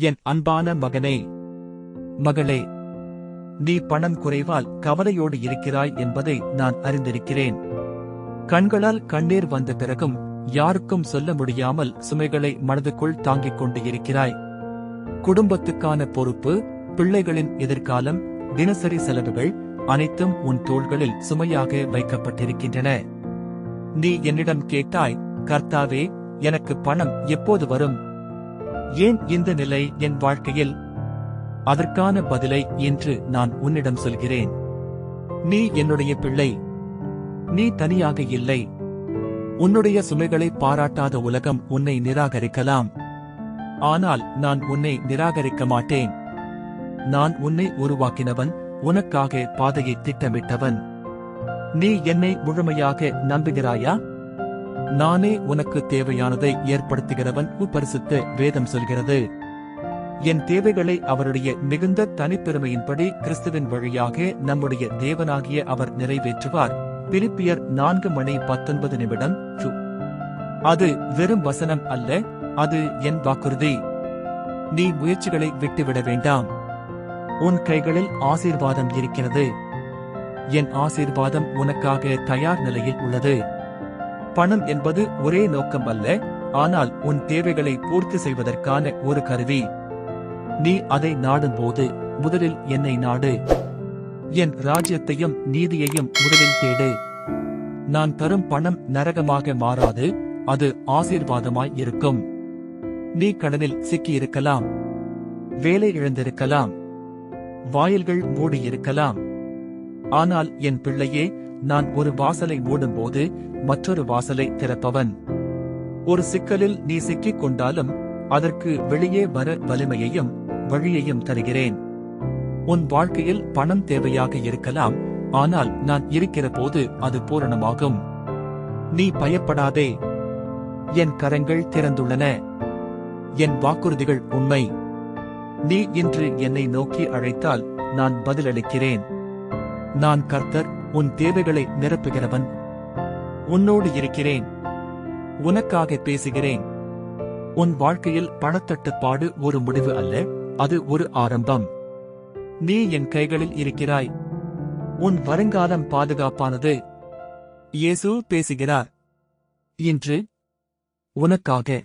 என் அன்பான மகனே மகளே நீ பணம் குறைவால் கவலையோடு இருக்கிறாய் என்பதை நான் அறிந்திருக்கிறேன். கண்களால் கண்ணீர் வந்த பிறகும் யாருக்கும் சொல்ல முடியாமல் சுமைகளை மனதுக்குள் தாங்கிக் கொண்டு இருக்கிறாய். குடும்பத்துக்கான பொறுப்பு பிள்ளைகளின் எதிர்காலம் தினசரி செலவுகள் அனைத்தும் உன் தோள்களில் சுமையாக வைக்கப்பட்டிருக்கின்றன. நீ என்னிடம் கேட்டாய் கர்த்தாவே எனக்கு பணம் எப்போது வரும்? ஏன் இந்த நிலை என் வாழ்க்கையில்? அதற்கான பதிலை இன்று நான் உன்னிடம் சொல்கிறேன். நீ என்னுடைய பிள்ளை. நீ தனியாக இல்லை. உன்னுடைய சுமைகளை பாராட்டாத உலகம் உன்னை நிராகரிக்கலாம். ஆனால் நான் உன்னை நிராகரிக்க மாட்டேன். நான் உன்னை உருவாக்கினவன் உனக்காக பாதையை திட்டமிட்டவன். நீ என்னை முழுமையாக நம்புகிறாயா? நானே உனக்கு தேவையானதை ஏற்படுத்துகிறவன் பரிசுத்த வேதம் சொல்கிறது. என் தேவைகளை அவருடைய மிகுந்த தனிப்பெருமையின்படி கிறிஸ்துவின் வழியாக நம்முடைய தேவனாகிய அவர் நிறைவேற்றுவார். பிலிப்பியர் நான்கு மணி பத்தொன்பது நிமிடம். அது வெறும் வசனம் அல்ல அது என் வாக்குறுதி. நீ முயற்சிகளை விட்டுவிட வேண்டாம். உன் கைகளில் ஆசீர்வாதம் இருக்கிறது. என் ஆசீர்வாதம் உனக்காக தயார் நிலையில் உள்ளது. பணம் என்பது ஒரே நோக்கம் அல்ல ஆனால் உன் தேவைகளை பூர்த்தி செய்வதற்கான ஒரு கருவி. நீ அதை நாடும்போது முதலில் என்னை நாடு. என் ராஜ்யத்தையும் நீதியையும் முதலில் தேடு. நான் தரும் பணம் நரகமாக மாறாது அது ஆசீர்வாதமாய் இருக்கும். நீ கடனில் சிக்கியிருக்கலாம். வேலை இழந்திருக்கலாம். வாயில்கள் மூடியிருக்கலாம். ஆனால் என் பிள்ளையே நான் ஒரு வாசலை மூடும்போது மற்றொரு வாசலை திறப்பவன். ஒரு சிக்கலில் நீ சிக்கிக் கொண்டாலும் அதற்கு வெளியே வர வலிமையையும் வழியையும் தருகிறேன். உன் வாழ்க்கையில் பணம் தேவையாக இருக்கலாம் ஆனால் நான் இருக்கிற போது அது பூரணமாகும். நீ பயப்படாதே. என் கரங்கள் திறந்துள்ளன. என் வாக்குறுதிகள் உண்மை. நீ இன்று என்னை நோக்கி அழைத்தால் நான் பதிலளிக்கிறேன். நான் கர்த்தர் உன் தேவைகளை நிரப்புகிறவன். உன்னோடு இருக்கிறேன். உனக்காக பேசுகிறேன். உன் வாழ்க்கையில் பணத்தட்டுப்பாடு ஒரு முடிவு அல்ல அது ஒரு ஆரம்பம். நீ என் கைகளில் இருக்கிறாய். உன் வருங்காலம் பாதுகாப்பானது. இயேசு பேசுகிறார். இன்று உனக்காக.